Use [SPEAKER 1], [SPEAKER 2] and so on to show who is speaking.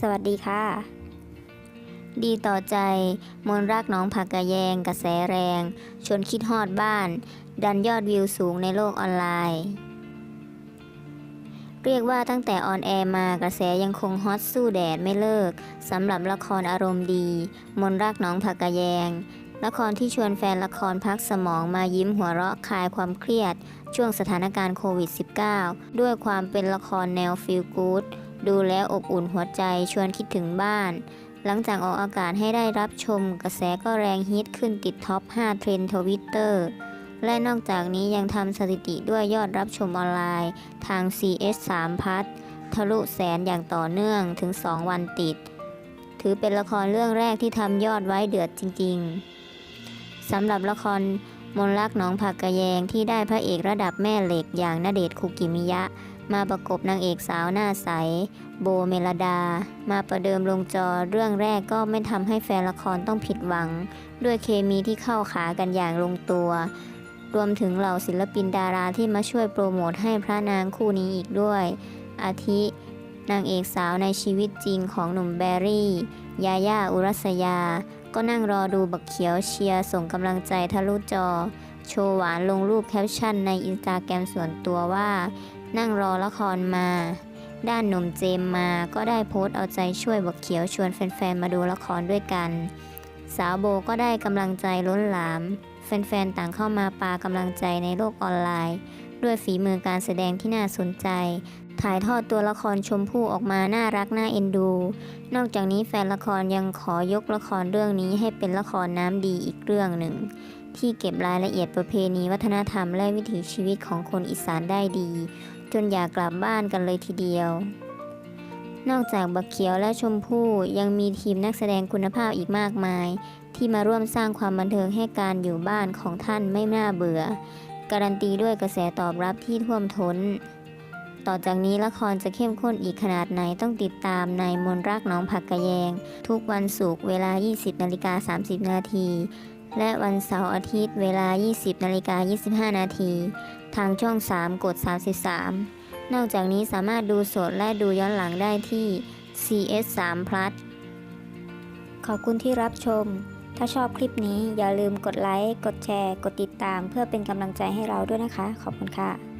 [SPEAKER 1] สวัสดีค่ะ ดีต่อใจ มนรักน้องผักกะแยง กระแสแรง ชวนคิดฮอดบ้าน ดันยอดวิวสูงในโลกออนไลน์ เรียกว่าตั้งแต่ออนแอร์มากระแสยังคงฮอตสู้แดดไม่เลิกสำหรับละครอารมณ์ดี มนรักน้องผักกะแยงละครที่ชวนแฟนละครพักสมองมายิ้มหัวเราะคลายความเครียด ช่วงสถานการณ์โควิด -19 ด้วยความเป็นละครแนวฟีลกู๊ด ดูแล้วอบอุ่นหัวใจชวนคิดถึงบ้าน หลังจากออกอากาศให้ได้รับชม กระแสก็แรงฮิตขึ้นติดท็อป 5 เทรนด์ทวิตเตอร์และนอกจากนี้ยังทำสถิติด้วยยอดรับชมออนไลน์ทาง CS 3พัททะลุแสนอย่างต่อเนื่องถึง 2 วันติด ถือเป็นละครเรื่องแรกที่ทำยอดไว้เดือดจริงๆสำหรับละครมนลักหนองผักกระแยงที่ได้พระเอกระดับแม่เหล็กอย่างณเดชคุกิมิยะ มาประกบนางเอกสาวหน้าใส โบเมลดา มาประเดิมลงจอเรื่องแรกก็ไม่ทำให้แฟนละครต้องผิดหวัง ด้วยเคมีที่เข้าขากันอย่างลงตัว รวมถึงเหล่าศิลปินดาราที่มาช่วยโปรโมทให้พระนางคู่นี้อีกด้วย อาทิ นางเอกสาวในชีวิตจริงของหนุ่มแบรี่ ยาย่าอุรัสยา ก็นั่งรอดูบักเขียวเชียร์ส่งกำลังใจทะลุจอ โชว์หวานลงรูปแคปชั่นในอินสตาแกรมส่วนตัวว่า นั่งรอละครมา ด้านหนุ่มเจมมาก็ได้โพสต์เอาใจช่วยบักเขียวชวนแฟนๆมาดูละครด้วยกัน สาวโบก็ได้กำลังใจล้นหลาม แฟนๆต่างเข้ามาปากำลังใจในโลกออนไลน์ ด้วยฝีมือการแสดงที่น่าสนใจ ถ่ายทอดตัวละครชมพู่ออกมาน่ารักน่าเอ็นดู นอกจากนี้แฟนละครยังขอยกละครเรื่องนี้ให้เป็นละครน้ำดีอีกเรื่องหนึ่ง ที่เก็บรายละเอียดประเพณีวัฒนธรรมและวิถีชีวิตของคนอีสานได้ดี จนอยากกลับบ้านกันเลยทีเดียว นอกจากบักเขียวและชมพู่ยังมีทีมนักแสดงคุณภาพอีกมากมาย ที่มาร่วมสร้างความบันเทิงให้การอยู่บ้านของท่านไม่น่าเบื่อ การันตีด้วยกระแสตอบรับที่ท่วมท้น ต่อจากนี้ละครจะเข้มข้นอีกขนาดไหนต้องติดตามในมนรักหน้องผักกะแยง ทุกวันศุกร์เวลา 20นาฬิกา30 นาที และวันเสาร์อาทิตย์เวลา 20นาฬิกา25 นาที ทางช่อง 3 กด 33 นอกจากนี้สามารถดูสดและดูย้อนหลังได้ที่ CS 3 plus ขอบคุณที่รับชม ถ้าชอบคลิปนี้อย่าลืมกดไลค์ กดแชร์ กดติดตาม เพื่อเป็นกำลังใจให้เราด้วยนะคะ ขอบคุณค่ะ